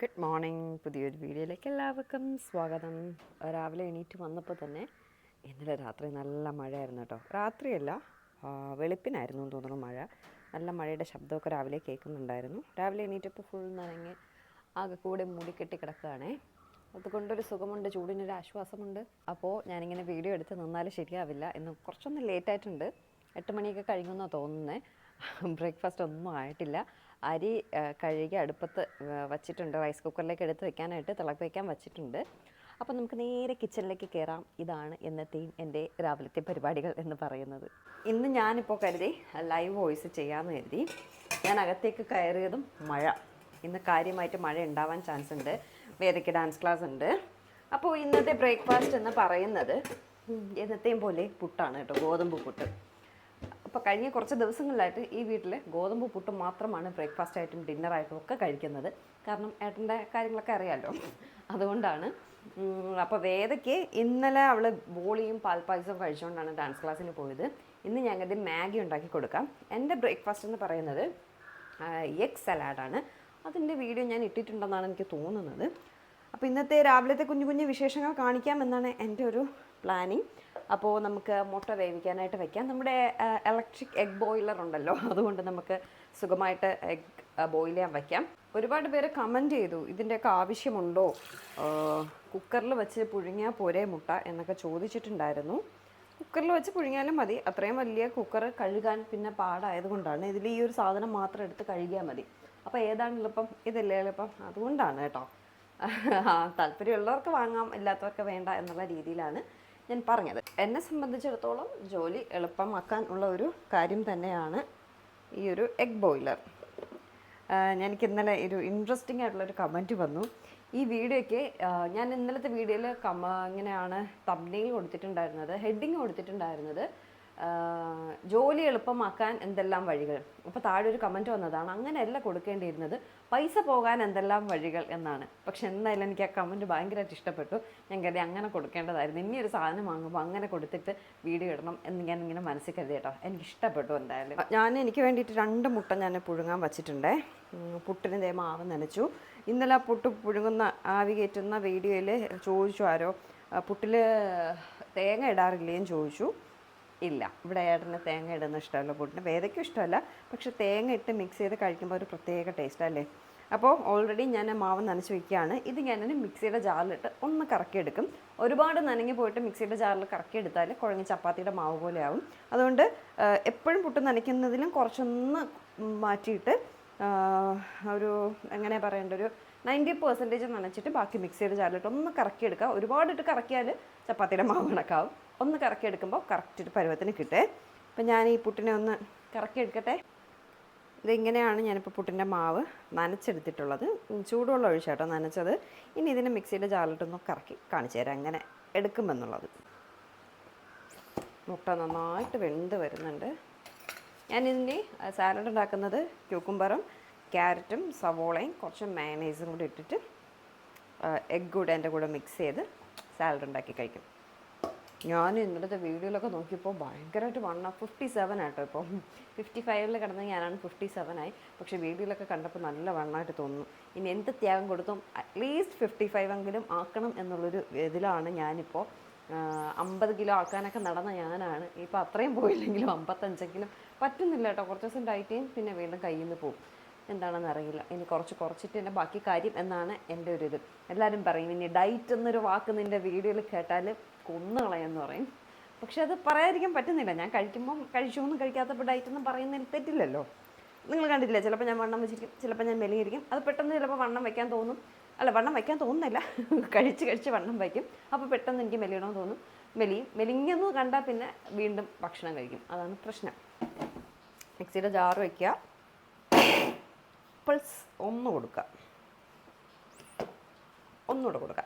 Good morning പുതിയൊരു വീഡിയോയിലേക്ക് എല്ലാവർക്കും സ്വാഗതം. രാവിലെ എണീറ്റ് വന്നപ്പോൾ തന്നെ ഇന്നലെ രാത്രി നല്ല മഴയായിരുന്നു കേട്ടോ. രാത്രിയല്ല വെളുപ്പിനായിരുന്നു എന്ന് തോന്നുന്നു മഴ. നല്ല മഴയുടെ ശബ്ദമൊക്കെ രാവിലെ കേൾക്കുന്നുണ്ടായിരുന്നു. രാവിലെ എണീറ്റപ്പോൾ ഫുൾ നനങ്ങി ആകെ കൂടെ മൂടിക്കെട്ടി കിടക്കുകയാണേ. അതുകൊണ്ടൊരു സുഖമുണ്ട് ചൂടിനൊരു ആശ്വാസമുണ്ട്. അപ്പോൾ ഞാനിങ്ങനെ വീഡിയോ എടുത്ത് നിന്നാൽ ശരിയാവില്ല. എന്ന് കുറച്ചൊന്ന് ലേറ്റായിട്ടുണ്ട് എട്ട് മണിയൊക്കെ കഴിഞ്ഞെന്നാണ് തോന്നുന്നത് ബ്രേക്ക്ഫാസ്റ്റ് ഒന്നും ആയിട്ടില്ല. അരി കഴുകി അടുപ്പത്ത് വച്ചിട്ടുണ്ട്. റൈസ് കുക്കറിലേക്ക് എടുത്ത് വെക്കാനായിട്ട് തിളപ്പിക്കാൻ വച്ചിട്ടുണ്ട്. അപ്പോൾ നമുക്ക് നേരെ കിച്ചണിലേക്ക് കയറാം ഇതാണ് എന്നത്തെയും എന്റെ രാവിലത്തെ പരിപാടികൾ എന്ന് പറയുന്നത്. ഇന്ന് ഞാനിപ്പോൾ കരുതി ലൈവ് വോയിസ് ചെയ്യാമെന്ന് കരുതി ഞാൻ അകത്തേക്ക് കയറിയതും മഴ. ഇന്ന് കാര്യമായിട്ട് മഴ ഉണ്ടാവാൻ ചാൻസ് ഉണ്ട്. വേദയ്ക്ക് ഡാൻസ് ക്ലാസ് ഉണ്ട്. അപ്പോൾ ഇന്നത്തെ ബ്രേക്ക്ഫാസ്റ്റ് എന്ന് പറയുന്നത് എന്നത്തെയും പോലെ പുട്ടാണ് കേട്ടോ. ഗോതമ്പ് പുട്ട്. അപ്പോൾ കഴിഞ്ഞ കുറച്ച് ദിവസങ്ങളിലായിട്ട് ഈ വീട്ടിൽ ഗോതമ്പ് പുട്ട് മാത്രമാണ് ബ്രേക്ക്ഫാസ്റ്റ് ആയിട്ടും ഡിന്നറായിട്ടും ഒക്കെ കഴിക്കുന്നത്. കാരണം ഏട്ടന്റെ കാര്യങ്ങളൊക്കെ അറിയാമല്ലോ അതുകൊണ്ടാണ്. അപ്പോൾ വേദയ്ക്ക് ഇന്നലെ അവൾ ബോളിയും പാൽപ്പായസവും കഴിച്ചുകൊണ്ടാണ് ഡാൻസ് ക്ലാസ്സിന് പോയത്. ഇന്ന് ഞങ്ങൾക്ക് മാഗി ഉണ്ടാക്കി കൊടുക്കാം. എന്റെ ബ്രേക്ക്ഫാസ്റ്റ് എന്ന് പറയുന്നത് എഗ് സലാഡാണ് അതിന്റെ വീഡിയോ ഞാൻ ഇട്ടിട്ടുണ്ടെന്നാണ് എനിക്ക് തോന്നുന്നത്. അപ്പോൾ ഇന്നത്തെ രാവിലത്തെ കുഞ്ഞു കുഞ്ഞു വിശേഷങ്ങൾ കാണിക്കാമെന്നാണ് എന്റെ ഒരു പ്ലാനിങ് അപ്പോൾ നമുക്ക് മുട്ട വേവിക്കാനായിട്ട് വെക്കാം. നമ്മുടെ ഇലക്ട്രിക് എഗ് ബോയിലർ ഉണ്ടല്ലോ. അതുകൊണ്ട് നമുക്ക് സുഖമായിട്ട് എഗ് ബോയിൽ ചെയ്യാൻ വയ്ക്കാം ഒരുപാട് പേര് കമന്റ് ചെയ്തു ഇതിന്റെയൊക്കെ ആവശ്യമുണ്ടോ? കുക്കറിൽ വെച്ച് പുഴുങ്ങിയാൽ പോരേ മുട്ട? എന്നൊക്കെ ചോദിച്ചിട്ടുണ്ടായിരുന്നു. കുക്കറിൽ വെച്ച് പുഴുങ്ങിയാലും മതി. അത്രയും വലിയ കുക്കർ കഴുകാൻ പിന്നെ പാടായതുകൊണ്ടാണ്. ഇതിൽ ഈ ഒരു സാധനം മാത്രം എടുത്ത് കഴുകിയാൽ മതി. അപ്പോൾ ഏതാണ് എളുപ്പം? ഇതല്ലേ എളുപ്പം? അതുകൊണ്ടാണ് കേട്ടോ. താല്പര്യമുള്ളവർക്ക് വാങ്ങാം ഇല്ലാത്തവർക്ക് വേണ്ട എന്നുള്ള രീതിയിലാണ് ഞാൻ പറഞ്ഞത്. എന്നെ സംബന്ധിച്ചിടത്തോളം ജോലി എളുപ്പമാക്കാൻ ഉള്ള ഒരു കാര്യം തന്നെയാണ് ഈ ഒരു എഗ് ബോയിലർ എനിക്ക് ഇന്നലെ ഒരു ഇൻട്രസ്റ്റിംഗ് ആയിട്ടുള്ളൊരു കമന്റ് വന്നു. ഈ വീഡിയോയ്ക്ക് ഞാൻ ഇന്നലത്തെ വീഡിയോയിൽ കമ ഇങ്ങനെയാണ് തബ്നെയിൽ കൊടുത്തിട്ടുണ്ടായിരുന്നത് ഹെഡിങ് കൊടുത്തിട്ടുണ്ടായിരുന്നത്. ജോലി എളുപ്പമാക്കാൻ എന്തെല്ലാം വഴികൾ? അപ്പോൾ താഴെ ഒരു കമന്റ് വന്നതാണ് അങ്ങനെയല്ല കൊടുക്കേണ്ടിയിരുന്നത്. പൈസ പോകാൻ എന്തെല്ലാം വഴികൾ എന്നാണ്. പക്ഷെ എന്തായാലും എനിക്ക് ആ കമന്റ് ഭയങ്കരമായിട്ട് ഇഷ്ടപ്പെട്ടു. ഞാൻ കരുതി അങ്ങനെ കൊടുക്കേണ്ടതായിരുന്നു. ഇനി ഒരു സാധനം വാങ്ങുമ്പോൾ അങ്ങനെ കൊടുത്തിട്ട് വീഡിയോ ഇടണം എന്ന് ഞാൻ ഇങ്ങനെ മനസ്സിൽ കരുതി കേട്ടോ. എനിക്ക് ഇഷ്ടപ്പെട്ടു എന്തായാലും. ഞാൻ എനിക്ക് വേണ്ടിയിട്ട് രണ്ട് മുട്ട ഞാൻ പുഴുങ്ങാൻ വച്ചിട്ടുണ്ടേ. പുട്ടിന് ദേ മാവ് നനച്ചു. ഇന്നലെ ആ പുട്ട് പുഴുങ്ങുന്ന ആവി കയറ്റുന്ന വീഡിയോയിൽ ചോദിച്ചു ആരോ പുട്ടിൽ തേങ്ങ ഇടാറില്ലേന്ന് ചോദിച്ചു. ഇല്ല. ഇവിടെ ഏട്ടന് തേങ്ങ ഇടുന്ന ഇഷ്ടമല്ല പുട്ടിന് വേദയ്ക്കും ഇഷ്ടമല്ല. പക്ഷെ തേങ്ങ ഇട്ട് മിക്സ് ചെയ്ത് കഴിക്കുമ്പോൾ ഒരു പ്രത്യേക ടേസ്റ്റ് അല്ലേ? അപ്പോൾ ഓൾറെഡി ഞാൻ മാവ് നനച്ച് വയ്ക്കുകയാണ് ഇത് ഞാൻ മിക്സിയുടെ ജാറിലിട്ട് ഒന്ന് കറക്കിയെടുക്കും ഒരുപാട് നനങ്ങി പോയിട്ട് മിക്സിയുടെ ജാറിൽ കറക്കിയെടുത്താൽ കുഴങ്ങി ചപ്പാത്തിയുടെ മാവ് പോലെ ആവും. അതുകൊണ്ട് എപ്പോഴും പുട്ട് നനയ്ക്കുന്നതിലും കുറച്ചൊന്ന് മാറ്റിയിട്ട് ഒരു എങ്ങനെ പറയേണ്ട ഒരു നയന്റി പെർസെന്റേജ് നനച്ചിട്ട് ബാക്കി മിക്സിയുടെ ജാറിലിട്ട് ഒന്ന് കറക്കിയെടുക്കുക ഒരുപാടിട്ട് കറക്കിയാൽ ചപ്പാത്തിയുടെ മാവ് കണക്കാവും. ഒന്ന് കറക്കി എടുക്കുമ്പോൾ കറക്റ്റ് ഒരു പരുവത്തിന് കിട്ടേ. അപ്പം ഞാൻ ഈ പുട്ടിനെ ഒന്ന് കറക്കി എടുക്കട്ടെ ഇതിങ്ങനെയാണ് ഞാനിപ്പോൾ പുട്ടിന്റെ മാവ് നനച്ചെടുത്തിട്ടുള്ളത്. ചൂടുവെള്ളം ഒഴിച്ചാട്ടോ നനച്ചത്. ഇനി ഇതിനെ മിക്സിയുടെ ജാലിട്ടൊന്ന് കറക്കി കാണിച്ചു തരാം അങ്ങനെ എടുക്കുമെന്നുള്ളത്. മുട്ട നന്നായിട്ട് വെന്ത് വരുന്നുണ്ട്. ഞാൻ ഇതിന്റെ സാലഡ് ഉണ്ടാക്കുന്നത് ക്യൂക്കുംബറും ക്യാരറ്റും സവോളയും കുറച്ച് മയണൈസും കൂടി ഇട്ടിട്ട് എഗ് കൂടെ എന്റെ കൂടെ മിക്സ് ചെയ്ത് സാലഡ് ഉണ്ടാക്കി കഴിക്കും. ഞാൻ ഇന്നലത്തെ വീഡിയോയിലൊക്കെ നോക്കിയപ്പോൾ ഭയങ്കരമായിട്ട് വണ്ണം ഫിഫ്റ്റി സെവൻ ആട്ടോ ഇപ്പോൾ ഫിഫ്റ്റി ഫൈവിൽ കിടന്ന് ഞാനാണ് ഫിഫ്റ്റി സെവൻ ആയി. പക്ഷേ വീഡിയോയിലൊക്കെ കണ്ടപ്പോൾ നല്ല വണ്ണമായിട്ട് തോന്നുന്നു. ഇനി എന്ത് ത്യാഗം കൊടുത്തും അറ്റ്ലീസ്റ്റ് ഫിഫ്റ്റി ഫൈവ് എങ്കിലും ആക്കണം എന്നുള്ളൊരു ഇതിലാണ് ഞാനിപ്പോൾ. അമ്പത് കിലോ ആക്കാനൊക്കെ നടന്ന ഞാനാണ്. ഇപ്പോൾ അത്രയും പോയില്ലെങ്കിലും അമ്പത്തഞ്ചെങ്കിലും പറ്റുന്നില്ല കേട്ടോ. കുറച്ച് ദിവസം ഡയറ്റ് ചെയ്യും പിന്നെ വീണ്ടും കയ്യിൽ നിന്ന് പോകും എന്താണെന്ന് അറിയില്ല. ഇനി കുറച്ച് കുറച്ചിട്ട് എന്റെ ബാക്കി കാര്യം എന്നാണ് എന്റെ ഒരു ഇത്. എല്ലാവരും പറയും ഇനി ഡയറ്റ് എന്നൊരു വാക്ക് നിന്റെ വീഡിയോയിൽ കേട്ടാൽ കൊന്നുകളയെന്ന് പറയും. പക്ഷെ അത് പറയാതിരിക്കാൻ പറ്റുന്നില്ല. ഞാൻ കഴിക്കുമ്പം കഴിച്ചൊന്നും കഴിക്കാത്തപ്പോൾ ഡയറ്റ് ഒന്നും പറയുന്നതിൽ തെറ്റില്ലല്ലോ. നിങ്ങൾ കണ്ടിട്ടില്ലേ ചിലപ്പോൾ ഞാൻ വണ്ണം വെച്ചിരിക്കും ചിലപ്പോൾ ഞാൻ മെലിയിരിക്കും അത് പെട്ടെന്ന് ചിലപ്പോൾ വണ്ണം വയ്ക്കാൻ തോന്നും. അല്ല വണ്ണം വയ്ക്കാൻ തോന്നുന്നില്ല. കഴിച്ച് കഴിച്ച് വണ്ണം വയ്ക്കും അപ്പോൾ പെട്ടെന്ന് എനിക്ക് മെലിയണമെന്ന് തോന്നും. മെലിയും മെലിഞ്ഞെന്ന് കണ്ടാൽ പിന്നെ വീണ്ടും ഭക്ഷണം കഴിക്കും. അതാണ് പ്രശ്നം. മിക്സിയുടെ ജാറ് വയ്ക്കുക പൾസ് ഒന്ന് കൊടുക്കുക ഒന്നുകൂടെ കൊടുക്കുക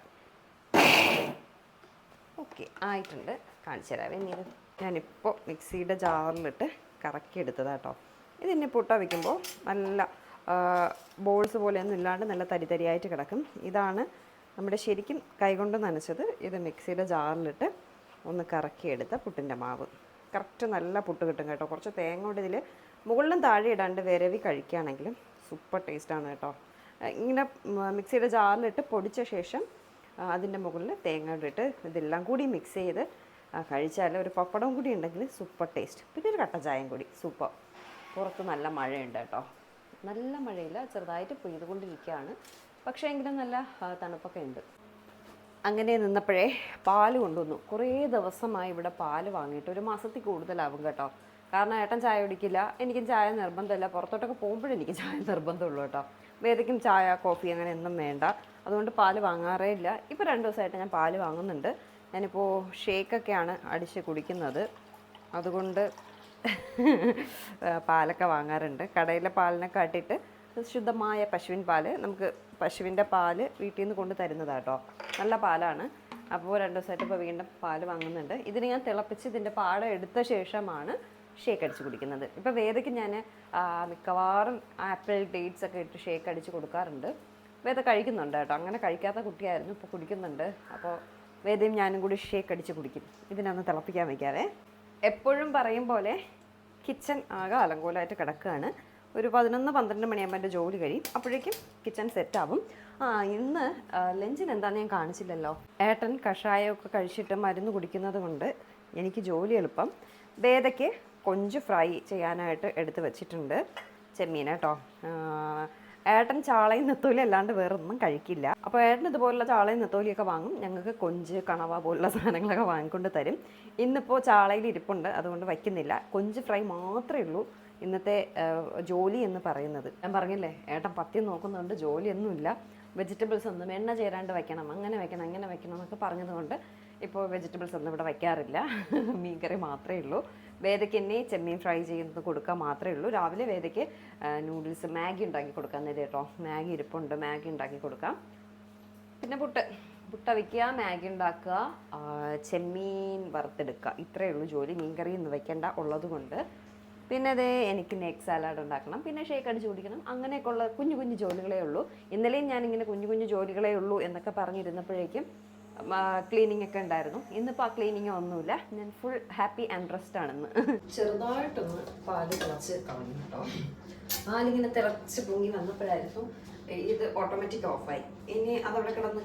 ഓക്കെ ആയിട്ടുണ്ട്. കാണിച്ചു തരാം. ഇനി ഞാനിപ്പോൾ മിക്സിയുടെ ജാറിലിട്ട് കറക്കി എടുത്തതാട്ടോ ഇതിനെ പൊട്ട വയ്ക്കുമ്പോൾ നല്ല ബോൾസ് പോലെയൊന്നും ഇല്ലാണ്ട് നല്ല തരി തരിയായിട്ട് കിടക്കും. ഇതാണ് നമ്മുടെ ശരിക്കും കൈകൊണ്ട് നനച്ചത്. ഇത് മിക്സിയുടെ ജാറിലിട്ട് ഒന്ന് കറക്കിയെടുത്ത പുട്ടിന്റെ മാവ്. കറക്റ്റ് നല്ല പുട്ട് കിട്ടും കേട്ടോ. കുറച്ച് തേങ്ങ കൊണ്ട് ഇതിൽ മുകളിലും താഴെ ഇടാണ്ട് വിരവി കഴിക്കുകയാണെങ്കിലും സൂപ്പർ ടേസ്റ്റാണ് കേട്ടോ. ഇങ്ങനെ മിക്സിയുടെ ജാറിലിട്ട് പൊടിച്ച ശേഷം അതിന്റെ മുകളിൽ തേങ്ങ ഇട്ടിട്ട് ഇതെല്ലാം കൂടി മിക്സ് ചെയ്ത് കഴിച്ചാൽ ഒരു പപ്പടം കൂടി ഉണ്ടെങ്കിൽ സൂപ്പർ ടേസ്റ്റ് പിന്നെ ഒരു കട്ട ചായയും കൂടി സൂപ്പർ പുറത്ത് നല്ല മഴയുണ്ട് കേട്ടോ. നല്ല മഴയില്ല ചെറുതായിട്ട് പെയ്തുകൊണ്ടിരിക്കുകയാണ്. പക്ഷേ എങ്കിലും നല്ല തണുപ്പൊക്കെ ഉണ്ട്. അങ്ങനെ നിന്നപ്പോഴേ പാൽ കൊണ്ടുവന്നു. കുറേ ദിവസമായി ഇവിടെ പാൽ വാങ്ങിയിട്ട് ഒരു മാസത്തിൽ കൂടുതലാവും കേട്ടോ. കാരണം ഏട്ടൻ ചായ കുടിക്കില്ല എനിക്കും ചായ നിർബന്ധമില്ല. പുറത്തോട്ടൊക്കെ പോകുമ്പോഴെനിക്ക് ചായ നിർബന്ധമുള്ളൂ കേട്ടോ. വേദയ്ക്കും ചായ കോഫി അങ്ങനെ ഒന്നും വേണ്ട. അതുകൊണ്ട് പാൽ വാങ്ങാറേ ഇല്ല. ഇപ്പോൾ രണ്ട് ദിവസമായിട്ട് ഞാൻ പാൽ വാങ്ങുന്നുണ്ട്. ഞാനിപ്പോൾ ഷേക്കൊക്കെയാണ് അടിച്ച് കുടിക്കുന്നത്. അതുകൊണ്ട് പാലൊക്കെ വാങ്ങാറുണ്ട്. കടയിലെ പാലിനെ കാട്ടിയിട്ട് ശുദ്ധമായ പശുവിൻ പാൽ നമുക്ക് പശുവിന്റെ പാൽ വീട്ടിൽ നിന്ന് കൊണ്ട് തരുന്നതാണ് കേട്ടോ നല്ല പാലാണ്. അപ്പോൾ രണ്ട് ദിവസമായിട്ട് ഇപ്പോൾ വീണ്ടും പാൽ വാങ്ങുന്നുണ്ട്. ഇതിന് ഞാൻ തിളപ്പിച്ച് ഇതിന്റെ പാടം എടുത്ത ശേഷമാണ് ഷേക്ക് അടിച്ച് കുടിക്കുന്നത്. ഇപ്പോൾ വേദയ്ക്ക് ഞാൻ മിക്കവാറും ആപ്പിൾ ഡേറ്റ്സ് ഒക്കെ ഇട്ട് ഷേക്ക് അടിച്ച് കൊടുക്കാറുണ്ട്. വേദ കഴിക്കുന്നുണ്ട് കേട്ടോ. അങ്ങനെ കഴിക്കാത്ത കുട്ടിയായിരുന്നു ഇപ്പോൾ കുടിക്കുന്നുണ്ട്. അപ്പോൾ വേദയും ഞാനും കൂടി ഷേക്ക് അടിച്ച് കുടിക്കും. ഇതിനൊന്ന് തിളപ്പിക്കാൻ വയ്ക്കാവേ എപ്പോഴും പറയും പോലെ കിച്ചൺ ആകെ അലങ്കോലമായിട്ട് കിടക്കുകയാണ്. ഒരു പതിനൊന്ന് പന്ത്രണ്ട് മണിയാകുമ്പോൾ എന്റെ ജോലി കഴിയും. അപ്പോഴേക്കും കിച്ചൺ സെറ്റാവും ആ ഇന്ന് ലഞ്ചിന് എന്താണെന്ന് ഞാൻ കാണിച്ചില്ലല്ലോ. ഏട്ടൻ കഷായമൊക്കെ കഴിച്ചിട്ട് മരുന്ന് കുടിക്കുന്നത് കൊണ്ട് എനിക്ക് ജോലി എളുപ്പം. വേദയ്ക്ക് കൊഞ്ച് ഫ്രൈ ചെയ്യാനായിട്ട് എടുത്ത് വെച്ചിട്ടുണ്ട്. ചെമ്മീൻ കേട്ടോ. ഏട്ടൻ ചാളയും നെത്തോലി അല്ലാണ്ട് വേറെ ഒന്നും കഴിക്കില്ല. അപ്പോൾ ഏട്ടൻ ഇതുപോലുള്ള ചാളയും നെത്തോലിയൊക്കെ വാങ്ങും. ഞങ്ങൾക്ക് കൊഞ്ച് കണവ പോലുള്ള സാധനങ്ങളൊക്കെ വാങ്ങിക്കൊണ്ട് തരും. ഇന്നിപ്പോൾ ചാളയിൽ ഇരിപ്പുണ്ട്. അതുകൊണ്ട് വയ്ക്കുന്നില്ല. കൊഞ്ച് ഫ്രൈ മാത്രമേ ഉള്ളൂ. ഇന്നത്തെ ജോലി എന്ന് പറയുന്നത്. ഞാൻ പറഞ്ഞില്ലേ ഏട്ടൻ പത്യം നോക്കുന്നുണ്ട് ജോലിയൊന്നുമില്ല. വെജിറ്റബിൾസ് ഒന്നും എണ്ണ ചേരാണ്ട് വയ്ക്കണം. അങ്ങനെ വയ്ക്കണം അങ്ങനെ വയ്ക്കണം എന്നൊക്കെ പറഞ്ഞതുകൊണ്ട് ഇപ്പോൾ വെജിറ്റബിൾസ് ഒന്നും ഇവിടെ വയ്ക്കാറില്ല. മീൻകറി മാത്രമേ ഉള്ളൂ. വേദയ്ക്ക് എന്നെ ചെമ്മീൻ ഫ്രൈ ചെയ്യുന്നത് കൊടുക്കാൻ മാത്രമേ ഉള്ളൂ. രാവിലെ വേദയ്ക്ക് നൂഡിൽസ് മാഗി ഉണ്ടാക്കി കൊടുക്കാൻ നേരം കേട്ടോ. മാഗി ഇരിപ്പുണ്ട്. മാഗി ഉണ്ടാക്കി കൊടുക്കാം. പിന്നെ പുട്ട്. പുട്ട വയ്ക്കുക മാഗി ഉണ്ടാക്കുക ചെമ്മീൻ വറുത്തെടുക്കുക. ഇത്രയേ ഉള്ളൂ ജോലി. മീൻകറി ഇന്ന് വെക്കേണ്ട ഉള്ളത് കൊണ്ട് പിന്നെ അതേ എനിക്ക് നെക്ക് സാലാഡ് ഉണ്ടാക്കണം. പിന്നെ ഷേക്ക് അടിച്ച് കുടിക്കണം അങ്ങനെയൊക്കെ ഉള്ള കുഞ്ഞു കുഞ്ഞു ജോലികളേ ഉള്ളൂ. ഇന്നലെയും ഞാനിങ്ങനെ കുഞ്ഞു കുഞ്ഞു ജോലികളേ ഉള്ളൂ എന്നൊക്കെ പറഞ്ഞിരുന്നപ്പോഴേക്കും ക്ലീനിങ് ഒക്കെ ഉണ്ടായിരുന്നു. ഇന്നിപ്പോൾ ആ ക്ലീനിങ് ഒന്നുമില്ല. ഞാൻ ഫുൾ ഹാപ്പി ആൻഡ് റെസ്റ്റ് ആണെന്ന്. ചെറുതായിട്ടൊന്ന് പാൽ തിളച്ച് കളഞ്ഞു കേട്ടോ. പാലിങ്ങനെ തിളച്ച് പൊങ്ങി വന്നപ്പോഴായിരുന്നു ഇത് ഓട്ടോമാറ്റിക് ഓഫായി ഇനി അതവിടെ കിടന്ന്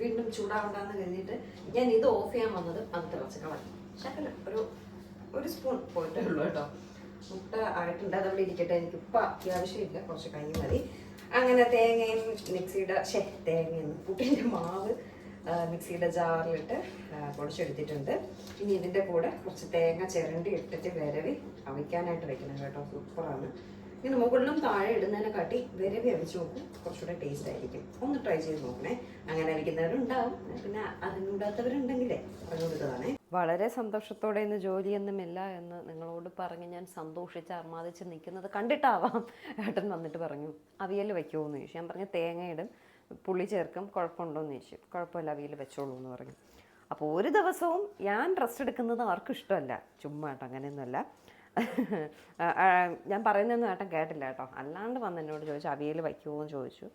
വീണ്ടും ചൂടാവണ്ടെന്ന് കരുതിയിട്ട് ഞാൻ ഇത് ഓഫ് ചെയ്യാൻ വന്നത് അത് തിളച്ച് കളഞ്ഞു. ശകല ഒരു ഒരു സ്പൂൺ പോയിട്ടേ ഉള്ളൂ കേട്ടോ. മുട്ട ആയിട്ടുണ്ട്. അതവിടെ ഇരിക്കട്ടെ. എനിക്ക് ഇപ്പം അത്യാവശ്യമില്ല. കുറച്ച് കഴിഞ്ഞ് മതി. അങ്ങനെ തേങ്ങയും മിക്സിയുടെ ശേ തേങ്ങയും പുട്ടിന്റെ മാവ് മിക്സിയുടെ ജാറിലിട്ട് പൊടിച്ചെടുത്തിട്ടുണ്ട്. ഇനി ഇതിന്റെ കൂടെ കുറച്ച് തേങ്ങ ചിരണ്ടി ഇട്ടിട്ട് വിരവി അവിക്കാനായിട്ട് വെക്കണം കേട്ടോ. സൂപ്പറാണ്. ഇനി മുകളിലും താഴെ ഇടുന്നതിനെ കാട്ടി വിരവി അവിച്ച് നോക്കും. കുറച്ചുകൂടെ ടേസ്റ്റ് ആയിരിക്കും. ഒന്ന് ട്രൈ ചെയ്ത് നോക്കണേ. അങ്ങനെ അവിക്കുന്നവരുണ്ടാവും. പിന്നെ അറിഞ്ഞൂടാത്തവരുണ്ടെങ്കിലേ പറഞ്ഞു കൊടുത്തതാണേ വളരെ സന്തോഷത്തോടെ ഇന്ന് ജോലിയൊന്നുമില്ല എന്ന് നിങ്ങളോട് പറഞ്ഞ് ഞാൻ സന്തോഷിച്ച് അർമാദിച്ച് നിൽക്കുന്നത് കണ്ടിട്ടാവാം. ഏട്ടൻ വന്നിട്ട് പറഞ്ഞു അവിയൽ വയ്ക്കുമോ എന്ന് ചോദിച്ചു. ഞാൻ പറഞ്ഞു തേങ്ങയിടും പുളി ചേർക്കും. കുഴപ്പമുണ്ടോ എന്ന് ചോദിച്ചു. കുഴപ്പമില്ല അവിയിൽ വെച്ചോളൂ എന്ന് പറഞ്ഞു. അപ്പോൾ ഒരു ദിവസവും ഞാൻ റെസ്റ്റ് എടുക്കുന്നത് ആർക്കും ഇഷ്ടമല്ല. ചുമ്മാ കേട്ടോ അങ്ങനെയൊന്നുമല്ല. ഞാൻ പറയുന്നതൊന്നും ഏട്ടൻ കേട്ടില്ല കേട്ടോ. അല്ലാണ്ട് വന്ന് എന്നോട് ചോദിച്ചു അവിയൽ വയ്ക്കുമോ എന്ന് ചോദിച്ചു.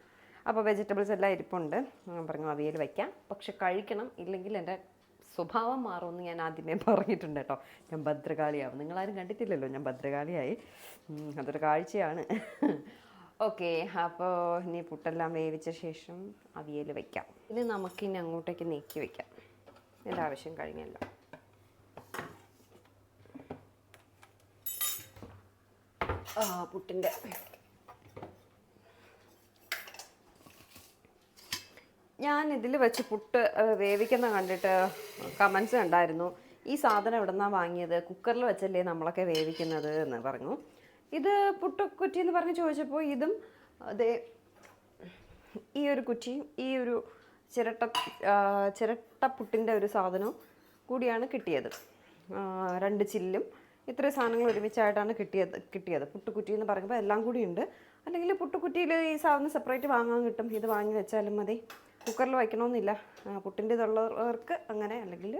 അപ്പോൾ വെജിറ്റബിൾസ് എല്ലാം ഇരിപ്പുണ്ട്. ഞാൻ പറഞ്ഞു അവിയൽ വയ്ക്കാം. പക്ഷെ കഴിക്കണം. ഇല്ലെങ്കിൽ എന്റെ സ്വഭാവം മാറുമെന്ന് ഞാൻ ആദ്യമേ പറഞ്ഞിട്ടുണ്ട് കേട്ടോ. ഞാൻ ഭദ്രകാളിയാവും. നിങ്ങളാരും കണ്ടിട്ടില്ലല്ലോ ഞാൻ ഭദ്രകാളിയായി. അതൊരു കാഴ്ചയാണ്. ഓക്കെ അപ്പോൾ ഇനി പുട്ടെല്ലാം വേവിച്ച ശേഷം അവിയൽ വയ്ക്കാം ഇനി നമുക്കിനി അങ്ങോട്ടേക്ക് നീക്കി വയ്ക്കാം എന്റെ ആവശ്യം കഴിഞ്ഞല്ലോ. ആ പുട്ടിന്റെ ഞാൻ ഇതിൽ വെച്ച് പുട്ട് വേവിക്കുന്ന കണ്ടിട്ട് കമൻസ് കണ്ടായിരുന്നു. ഈ സാധനം എവിടെ നിന്നാണ് വാങ്ങിയത്? കുക്കറിൽ വെച്ചല്ലേ നമ്മളൊക്കെ വേവിക്കുന്നത് എന്ന് പറഞ്ഞു. ഇത് പുട്ടുക്കുറ്റി എന്ന് പറഞ്ഞ് ചോദിച്ചപ്പോൾ ഇതും അതേ ഈ ഒരു കുറ്റിയും ഈ ഒരു ചിരട്ട ചിരട്ട ചിരട്ടപ്പുട്ടിന്റെ ഒരു സാധനവും കൂടിയാണ് കിട്ടിയത്. രണ്ട് ചില്ലും. ഇത്രയും സാധനങ്ങൾ ഒരുമിച്ചായിട്ടാണ് കിട്ടിയത് കിട്ടിയത്. പുട്ടുക്കുറ്റി എന്ന് പറയുമ്പോൾ എല്ലാം കൂടി ഉണ്ട്. അല്ലെങ്കിൽ പുട്ടുക്കുറ്റിയിൽ ഈ സാധനം സെപ്പറേറ്റ് വാങ്ങാൻ കിട്ടും. ഇത് വാങ്ങി വെച്ചാലും മതി. കുക്കറിൽ വയ്ക്കണമെന്നില്ല. പുട്ടിന്റെ ഇതുള്ളവർക്ക് അങ്ങനെ അല്ലെങ്കിൽ